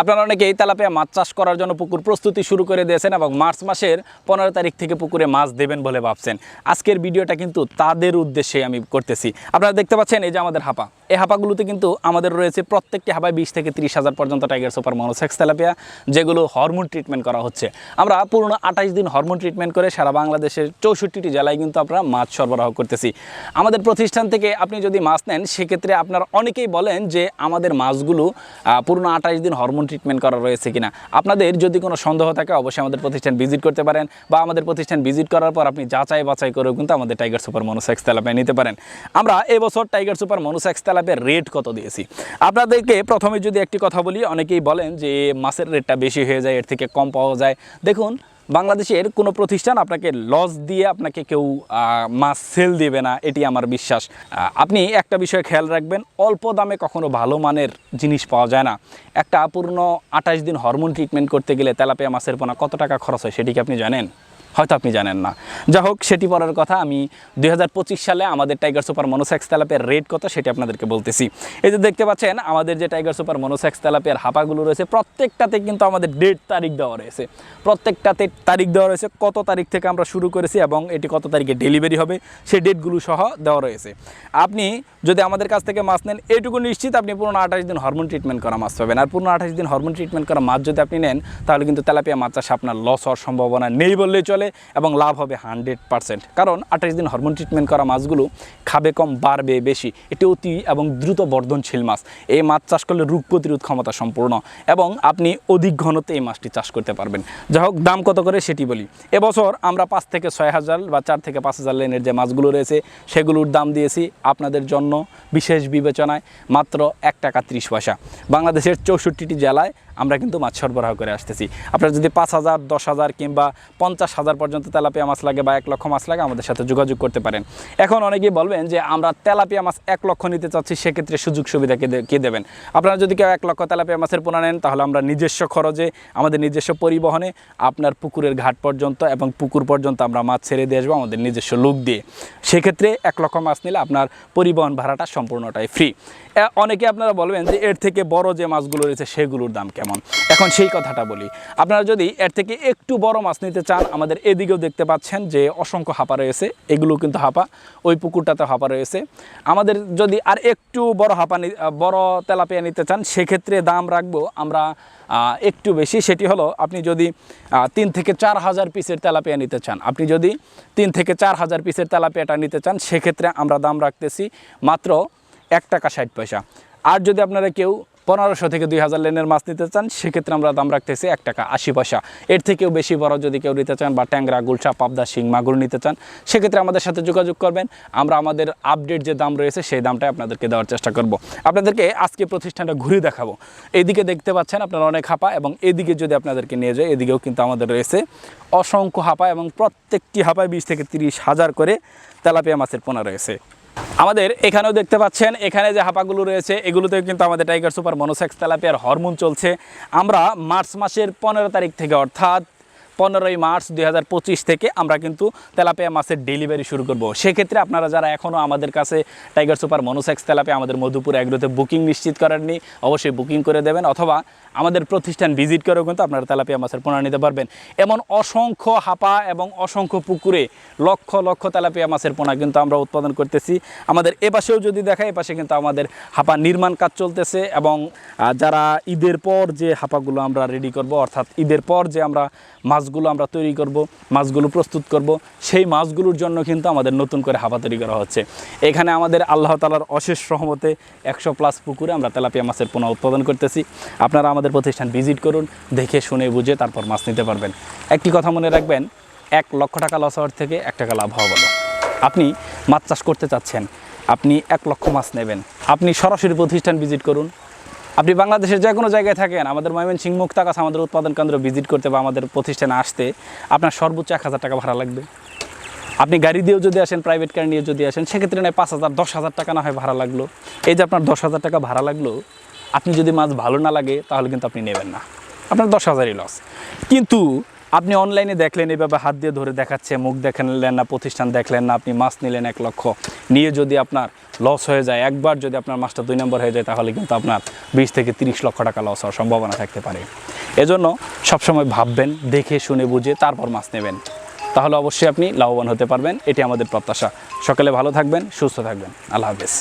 আপনারা অনেকে এই তেলাপিয়া মাছ চাষ করার জন্য পুকুর প্রস্তুতি শুরু করে দিয়েছেন এবং মার্চ মাসের পনেরো তারিখ থেকে পুকুরে মাছ দেবেন বলে ভাবছেন। আজকের ভিডিওটা কিন্তু তাদের উদ্দেশ্যে আমি করতেছি। আপনারা দেখতে পাচ্ছেন এই যে আমাদের হাপা। এই হাপাগুলোতে কিন্তু আমাদের রয়েছে প্রত্যেকটি হাপায় বিশ থেকে তিরিশ হাজার পর্যন্ত টাইগার সুপার মনোসেক্স তেলাপিয়া, যেগুলো হরমোন ট্রিটমেন্ট করা হচ্ছে। আমরা পুরনো আঠাশ দিন হরমোন ট্রিটমেন্ট করে সারা বাংলাদেশের চৌষট্টিটি জেলায় কিন্তু আমরা মাছ সরবরাহ করতেছি। আমাদের প্রতিষ্ঠান থেকে আপনি যদি মাছ নেন, সেক্ষেত্রে আপনারা অনেকেই বলেন যে আমাদের মাছগুলো পুরনো আঠাশ দিন হরমোন ট্রিটমেন্ট করা রয়েছে কিনা। আপনাদের যদি কোনো সন্দেহ থাকে, অবশ্যই আমাদের প্রতিষ্ঠান ভিজিট করতে পারেন বা আমাদের প্রতিষ্ঠান ভিজিট করার পর আপনি যাচাই বাছাই করেও কিন্তু আমাদের টাইগার সুপার মনোসেক্স তেলাপিয়া নিতে পারেন। আমরা এবছর টাইগার সুপার মনোসেক্স তেলাপিয়ার রেট কত দিয়েছি? আপনাদেরকে প্রথমে যদি একটি কথা বলি, অনেকেই বলেন যে মাছের রেটটা বেশি হয়ে যায়, এর থেকে কম পাওয়া যায়। দেখুন, বাংলাদেশের কোনো প্রতিষ্ঠান আপনাকে লস দিয়ে আপনাকে কেউ মাছ সেল দেবে না, এটি আমার বিশ্বাস। আপনি একটা বিষয় খেয়াল রাখবেন, অল্প দামে কখনো ভালো মানের জিনিস পাওয়া যায় না। একটা পূর্ণ আঠাশ দিন হরমোন ট্রিটমেন্ট করতে গেলে তেলাপিয়া মাছের পোনা কত টাকা খরচ হয়, সেটি কি আপনি জানেন? হয়তো আপনি জানেন না। যা হোক সেটি পরের কথা আমি দু হাজার পঁচিশ সালে আমাদের টাইগার সুপার মনোসেক্স তেলাপের রেট কত সেটি আপনাদেরকে বলতেছি। এই যে দেখতে পাচ্ছেন, আমাদের যে টাইগার সুপার মনোসেক্স তেলাপের হাঁপাগুলো রয়েছে, প্রত্যেকটাতে কিন্তু আমাদের ডেট তারিখ দেওয়া রয়েছে। প্রত্যেকটাতে তারিখ দেওয়া রয়েছে, কত তারিখ থেকে আমরা শুরু করেছি এবং এটি কত তারিখে ডেলিভারি হবে, সেই ডেটগুলো সহ দেওয়া রয়েছে। আপনি যদি আমাদের কাছ থেকে মাছ নেন, এটুকু নিশ্চিত আপনি পুরো আঠাশ দিন হরমোন ট্রিটমেন্ট করা মাছ পাবেন। আর পুরো আঠাশ দিন হরমোন ট্রিটমেন্ট করা মাছ যদি আপনি নেন, তাহলে কিন্তু তেলাপিয়া মাছ চাষে আপনার লস হওয়ার সম্ভাবনা নেই বললেই চলে। এবং লাভ হবে হান্ড্রেড পার্সেন্ট। কারণ আঠাশ দিন হরমোন ট্রিটমেন্ট করা মাছগুলো খাবে কম, বাড়বে বেশি। এটি অতি এবং দ্রুত বর্ধনশীল মাছ। এই মাছ চাষ করলে রোগ প্রতিরোধ ক্ষমতা সম্পূর্ণ এবং আপনি অধিক ঘনতে এই মাছটি চাষ করতে পারবেন। যাই হোক, দাম কত করে সেটি বলি। এবছর আমরা পাঁচ থেকে ছয় হাজার বা চার থেকে পাঁচ হাজার লেনের যে মাছগুলো রয়েছে, সেগুলোর দাম দিয়েছি আপনাদের জন্য বিশেষ বিবেচনায় মাত্র এক টাকা ত্রিশ পয়সা। বাংলাদেশের চৌষট্টিটি জেলায় আমরা কিন্তু মাছ সরবরাহ করে আসতেছি। আপনার যদি পাঁচ হাজার, দশ হাজার কিংবা পঞ্চাশ হাজার পর্যন্ত তেলাপিয়া মাছ লাগে বা এক লক্ষ মাছ লাগে, আমাদের সাথে যোগাযোগ করতে পারেন। এখন অনেকেই বলবেন যে, আমরা তেলাপিয়া মাছ এক লক্ষ নিতে চাচ্ছি, সেক্ষেত্রে সুযোগ সুবিধা কে দেবেন? আপনারা যদি কেউ এক লক্ষ তেলাপিয়া মাছের পোনা নেন, তাহলে আমরা নিজস্ব খরচে, আমাদের নিজস্ব পরিবহনে আপনার পুকুরের ঘাট পর্যন্ত এবং পুকুর পর্যন্ত আমরা মাছ ছেড়ে দিয়ে আসব, আমাদের নিজস্ব লোক দিয়ে। সেক্ষেত্রে এক লক্ষ মাছ নিলে আপনার পরিবহন ভাড়াটা সম্পূর্ণটাই ফ্রি অনেকে আপনারা বলবেন যে, এর থেকে বড় যে মাছগুলো রয়েছে, সেগুলোর দাম কেমন? এখন সেই কথাটা বলি। আপনারা যদি এর থেকে একটু বড় মাছ নিতে চান, আমাদের এদিকেও দেখতে পাচ্ছেন যে অসংখ্য হাপা রয়েছে এগুলো কিন্তু হাপা, ওই পুকুরটাতে হাপা রয়েছে। আমাদের যদি আর একটু বড় হাপা বড় তেলাপিয়া নিতে চান, সেক্ষেত্রে দাম রাখব আমরা একটু বেশি। সেটি হলো আপনি যদি তিন থেকে চার হাজার পিসের তেলাপিয়া নিতে চান, আপনি যদি তিন থেকে চার হাজার পিসের তেলাপিয়াটা নিতে চান, সেক্ষেত্রে আমরা দাম রাখতেছি মাত্র এক টাকা ষাট পয়সা। আর যদি আপনারা কেউ পনেরোশো থেকে দুই হাজার লেনের মাছ নিতে চান, সেক্ষেত্রে আমরা দাম রাখতেছি এক টাকা আশি পয়সা। এর থেকেও বেশি বড় যদি কেউ নিতে চান বা ট্যাংরা, গুলশা, পাবদা, শিং, মাগুর নিতে চান, সেক্ষেত্রে আমাদের সাথে যোগাযোগ করবেন। আমরা আমাদের আপডেট যে দাম রয়েছে সেই দামটাই আপনাদেরকে দেওয়ার চেষ্টা করব। আপনাদেরকে আজকে প্রতিষ্ঠানটা ঘুরে দেখাবো। এইদিকে দেখতে পাচ্ছেন আপনারা অনেক হাপা এবং এদিকে যদি আপনাদেরকে নিয়ে যায় এদিকেও কিন্তু আমাদের রয়েছে অসংখ্য হাপা এবং প্রত্যেকটি হাপায় বিশ থেকে তিরিশ হাজার করে তেলাপিয়া মাছের পোনা রয়েছে। আমাদের এখানেও দেখতে পাচ্ছেন, এখানে যে হাঁপাগুলো রয়েছে, এগুলোতেও কিন্তু আমাদের টাইগার সুপার মনোসেক্স তেলাপিয়ার হরমোন চলছে। আমরা মার্চ মাসের পনেরো তারিখ থেকে, অর্থাৎ পনেরোই মার্চ দুই হাজার পঁচিশ থেকে আমরা কিন্তু তেলাপিয়া মাছের ডেলিভারি শুরু করব। সেক্ষেত্রে আপনারা যারা এখনও আমাদের কাছে টাইগার সুপার মনোসেক্স তেলাপিয়া আমাদের মধুপুর এগ্রোতে বুকিং নিশ্চিত করেননি, অবশ্যই বুকিং করে দেবেন অথবা আমাদের প্রতিষ্ঠান ভিজিট করেও কিন্তু আপনারা তেলাপিয়া মাছের পোনা নিতে পারবেন। এমন অসংখ্য হাপা এবং অসংখ্য পুকুরে লক্ষ লক্ষ তেলাপিয়া মাছের পোনা কিন্তু আমরা উৎপাদন করতেছি। আমাদের এপাশেও যদি দেখা এপাশে কিন্তু আমাদের হাপা নির্মাণ কাজ চলতেছে এবং যারা ঈদের পর যে হাপাগুলো আমরা রেডি করব, অর্থাৎ ঈদের পর যে আমরা মাছগুলো আমরা তৈরি করব, মাছগুলো প্রস্তুত করব। সেই মাছগুলোর জন্য কিন্তু আমাদের নতুন করে হাপা তৈরি করা হচ্ছে। এখানে আমাদের আল্লাহ তালার অশেষ সহমতে একশো প্লাস পুকুরে আমরা তেলাপিয়া মাছের পোনা উৎপাদন করতেছি। আপনারা আমাদের প্রতিষ্ঠান ভিজিট করুন, দেখে, শুনে, বুঝে তারপর মাছ নিতে পারবেন। একটি কথা মনে রাখবেন, এক লক্ষ টাকা লস হওয়ার থেকে এক টাকা লাভ হওয়া বলো আপনি মাছ চাষ করতে চাচ্ছেন, আপনি এক লক্ষ মাছ নেবেন। আপনি সরাসরি প্রতিষ্ঠান ভিজিট করুন আপনি বাংলাদেশের যে কোনো জায়গায় থাকেন, আমাদের ময়মনসিংহ মুক্তাগাছ আমাদের উৎপাদন কেন্দ্র ভিজিট করতে বা আমাদের প্রতিষ্ঠানে আসতে, আপনার সর্বোচ্চ এক হাজার টাকা ভাড়া লাগবে। আপনি গাড়ি দিয়েও যদি আসেন প্রাইভেট কার নিয়ে যদি আসেন, সেক্ষেত্রে নয়, পাঁচ হাজার, দশ হাজার টাকা না হয় ভাড়া লাগল। এই যে আপনার দশ হাজার টাকা ভাড়া লাগল, আপনি যদি মাছ ভালো না লাগে, তাহলে কিন্তু আপনি নেবেন না। আপনার দশ হাজারই লস কিন্তু আপনি অনলাইনে দেখলেন, এভাবে হাত দিয়ে ধরে দেখাচ্ছে, মুখ দেখালেন না, প্রতিষ্ঠান দেখলেন না, আপনি মাছ নিলেন এক লক্ষ। নিয়ে যদি আপনার লস হয়ে যায়, একবার যদি আপনার মাছটা দুই নম্বর হয়ে যায়, তাহলে কিন্তু আপনার বিশ থেকে তিরিশ লক্ষ টাকা লস হওয়ার সম্ভাবনা থাকতে পারে। এজন্য সবসময় ভাববেন, দেখে, শুনে, বুঝে, তারপর মাছ নেবেন। তাহলে অবশ্যই আপনি লাভবান হতে পারবেন, এটি আমাদের প্রত্যাশা। সকালে ভালো থাকবেন, সুস্থ থাকবেন। আল্লাহ হাফেজ।